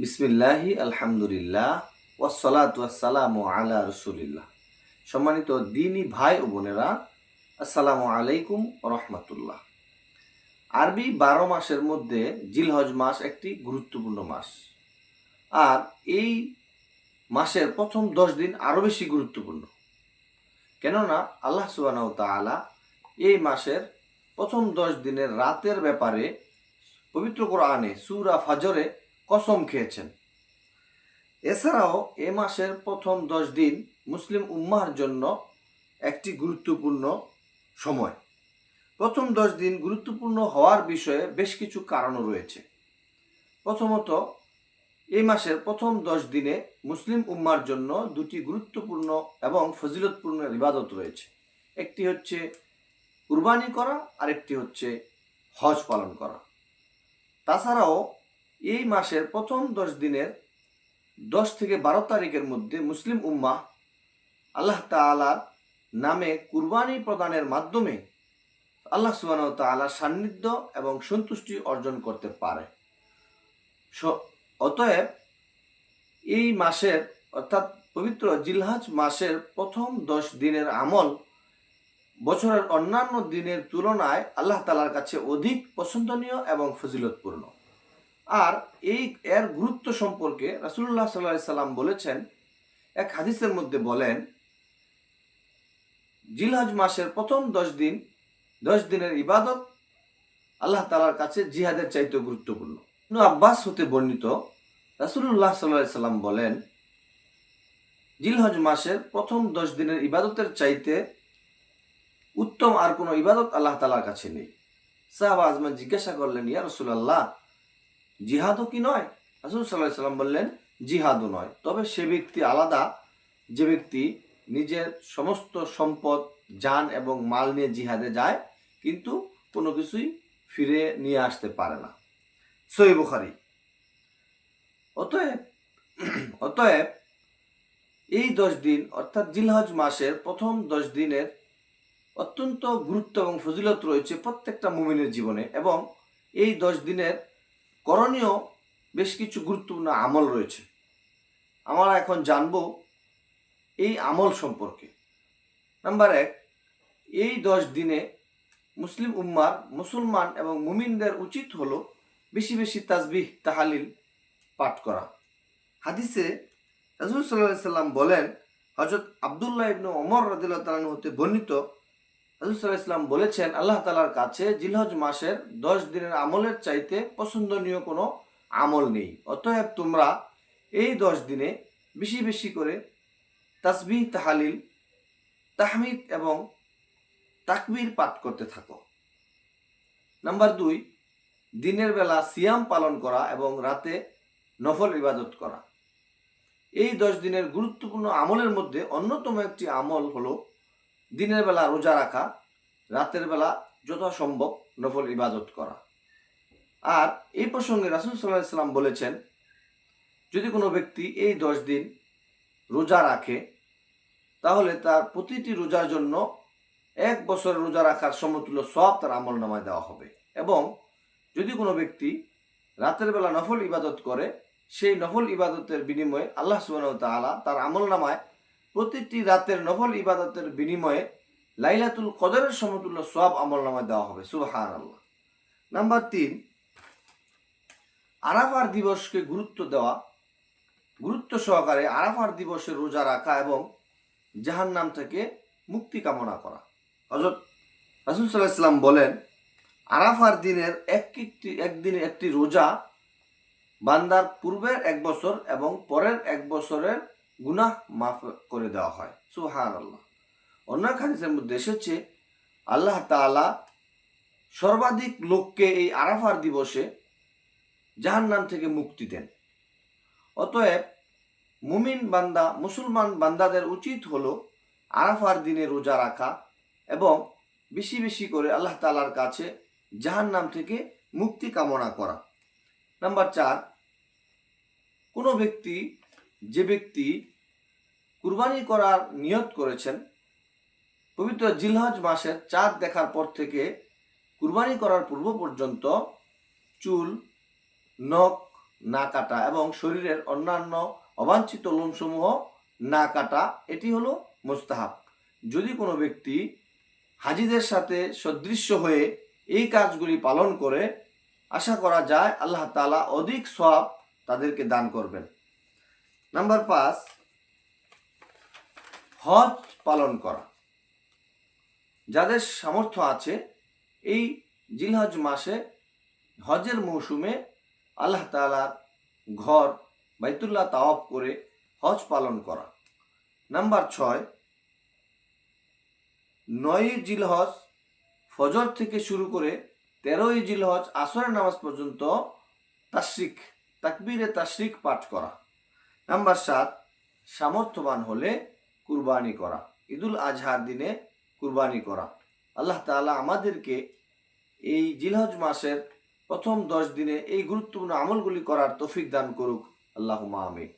বিসমিল্লাহি, আলহামদুলিল্লাহ ওয়াসালাত ওয়াসালাম আলা রসুলিল্লাহ। সম্মানিত দিনী ভাই ও বোনেরা, আসসালামু আলাইকুম রহমতুল্লাহ। আরবি বারো মাসের মধ্যে জিলহজ মাস একটি গুরুত্বপূর্ণ মাস। আর এই মাসের প্রথম দশ দিন আরও বেশি গুরুত্বপূর্ণ। কেননা আল্লাহ সুবাহ তাআলা এই মাসের প্রথম দশ দিনের রাতের ব্যাপারে পবিত্র কোরআনে সুরা ফাজরে কসম খেয়েছেন। এছাড়াও এ মাসের প্রথম দশ দিন মুসলিম উম্মার জন্য একটি গুরুত্বপূর্ণ সময়। প্রথম দশ দিন গুরুত্বপূর্ণ হওয়ার বিষয়ে বেশ কিছু কারণও রয়েছে। প্রথমত এই মাসের প্রথম দশ দিনে মুসলিম উম্মার জন্য দুটি গুরুত্বপূর্ণ এবং ফজিলতপূর্ণ ইবাদত রয়েছে। একটি হচ্ছে কুরবানি করা, আরেকটি হচ্ছে হজ পালন করা। তাছাড়াও এই মাসের প্রথম দশ দিনের দশ থেকে বারো তারিখের মধ্যে মুসলিম উম্মাহ আল্লাহ তালার নামে কুরবানি প্রদানের মাধ্যমে আল্লাহ সুবাহ তালার সান্নিধ্য এবং সন্তুষ্টি অর্জন করতে পারে। অতএব এই মাসের অর্থাৎ পবিত্র জিলহাজ মাসের প্রথম দশ দিনের আমল বছরের অন্যান্য দিনের তুলনায় আল্লাহ তালার কাছে অধিক পছন্দনীয় এবং ফজিলতপূর্ণ। আর এই, এর গুরুত্ব সম্পর্কে রাসুল্লাহ সাল্লাহ সাল্লাম বলেছেন, এক হাদিসের মধ্যে বলেন, জিলহজ মাসের প্রথম দশ দিন, দশ দিনের ইবাদত আল্লাহ তালার কাছে জিহাদের চাইতে গুরুত্বপূর্ণ। আব্বাস হতে বর্ণিত রাসুল্লাহ সাল্লাহ সাল্লাম বলেন, জিলহজ মাসের প্রথম দশ দিনের ইবাদতের চাইতে উত্তম আর কোনো ইবাদত আল্লাহ তালার কাছে নেই। সাহাবা আজমান জিজ্ঞাসা করলেন, ইয়া রসুলাল্লাহ জিহাদও কি নয়? রাসুল সাল্লাহ সাল্লাম বললেন, জিহাদও নয়। তবে সে ব্যক্তি আলাদা। যে ব্যক্তি নিজের সমস্ত সম্পদ যান এবং মাল নিয়ে জিহাদে যায়, কিন্তু কোনো কিছুই ফিরে নিয়ে আসতে পারে না। সই বুখারি। অতএব অতএব এই দশ দিন, অর্থাৎ জিলহজ মাসের প্রথম দশ দিনের অত্যন্ত গুরুত্ব এবং ফজিলত রয়েছে প্রত্যেকটা মুমিনের জীবনে এবং এই দশ দিনের করণীয় বেশ কিছু গুরুত্বপূর্ণ আমল রয়েছে। আমরা এখন জানব এই আমল সম্পর্কে। নাম্বার এক, এই দশ দিনে মুসলিম উম্মার, মুসলমান এবং মুমিনদের উচিত হলো বেশি বেশি তাজবিহ তাহালিল পাঠ করা। হাদিসে রাজুল সাল্লাহ সাল্লাম বলেন হজরত আবদুল্লাহ ইবনু অমর রদিল্লাহ তালান হতে বর্ণিত ইসলাম বলেছেন, আল্লাহ তালার কাছে জিলহজ মাসের দশ দিনের আমলের চাইতে পছন্দনীয় কোনো আমল নেই। অতএব তোমরা এই দশ দিনে বেশি বেশি করে তাসবিহ, তাহালিল, তাহমিদ এবং তাকবির পাঠ করতে থাকো। নাম্বার দুই, দিনের বেলা সিয়াম পালন করা এবং রাতে নফল ইবাদত করা। এই দশ দিনের গুরুত্বপূর্ণ আমলের মধ্যে অন্যতম একটি আমল হলো দিনের বেলা রোজা রাখা, রাতের বেলা যথাসম্ভব নফল ইবাদত করা। আর এই প্রসঙ্গে রাসুল সাল্লাহ ইসলাম বলেছেন, যদি কোনো ব্যক্তি এই দশ দিন রোজা রাখে, তাহলে তার প্রতিটি রোজার জন্য এক বছর রোজা রাখার সমতুল্য সব তার আমল নামায় দেওয়া হবে। এবং যদি কোনো ব্যক্তি রাতের বেলা নফল ইবাদত করে, সেই নফল ইবাদতের বিনিময়ে আল্লাহ সুবাহ তাআলা তার আমল নামায় প্রতিটি রাতের নফল ইবাদতের বিনিময়ে লাইলাতুল কদরের সমতুল্য সব আমল নামায় দেওয়া হবে সুবাহান আল্লাহ নাম্বার তিন, আরাফার দিবসকে গুরুত্ব দেওয়া, গুরুত্ব সহকারে আরাফার দিবসে রোজা রাখা এবং জাহান্নাম থেকে মুক্তি কামনা করা। হজরত রাসুল সাল্লাহ ইসলাম বলেন, আরাফার দিনের এক একটি, একদিনে একটি রোজা বান্দার পূর্বের এক বছর এবং পরের এক বছরের গুনাহ মাফ করে দেওয়া হয়। সুহান আল্লাহ অন্য এক হাদিসের মধ্যে এসেছে, আল্লাহ তাআলা সর্বাধিক লোককে এই আরাফার দিবসে জাহান্নাম থেকে মুক্তি দেন। অতএব মুমিন বান্দা, মুসলমান বান্দাদের উচিত হলো আরাফার দিনে রোজা রাখা এবং বেশি বেশি করে আল্লাহ তালার কাছে জাহান নাম থেকে মুক্তি কামনা করা। নাম্বার চার, কোনো ব্যক্তি যে ব্যক্তি কুরবানি করার নিয়ত করেছেন, পবিত্র জিলহজ মাসের চাঁদ দেখার পর থেকে কুরবানি করার পূর্ব পর্যন্ত চুল, নখ না কাটা এবং শরীরের অন্যান্য অবাঞ্ছিত লোমসমূহ না কাটা, এটি হলো মোস্তাহাব। যদি কোনো ব্যক্তি হাজিদের সাথে সদৃশ্য হয়ে এই কাজগুলি পালন করে, আশা করা যায় আল্লাহ তাআলা অধিক সব তাদেরকে দান করবেন। নাম্বার পাঁচ, হজ পালন করা। যাদের সামর্থ্য আছে, এই জিলহজ মাসে, হজের মৌসুমে আল্লাহ তাআলার ঘর, বাইতুল্লাহ তাওয়াফ করে হজ পালন করা। নাম্বার ছয় নয়ই জিলহজ ফজর থেকে শুরু করে তেরোই জিলহজ আসরের নামাজ পর্যন্ত তাশরিক, তাকবীরে তাশরিক পাঠ করা। নাম্বার সাত, সামর্থ্যবান হলে কুরবানি করা। ঈদুল আজহার দিনে কুরবানি করা। আল্লাহ তালা আমাদেরকে এই জিলহজ মাসের প্রথম দশ দিনে এই গুরুত্বপূর্ণ আমলগুলি করার তফিক দান করুক। আল্লাহ আমিন।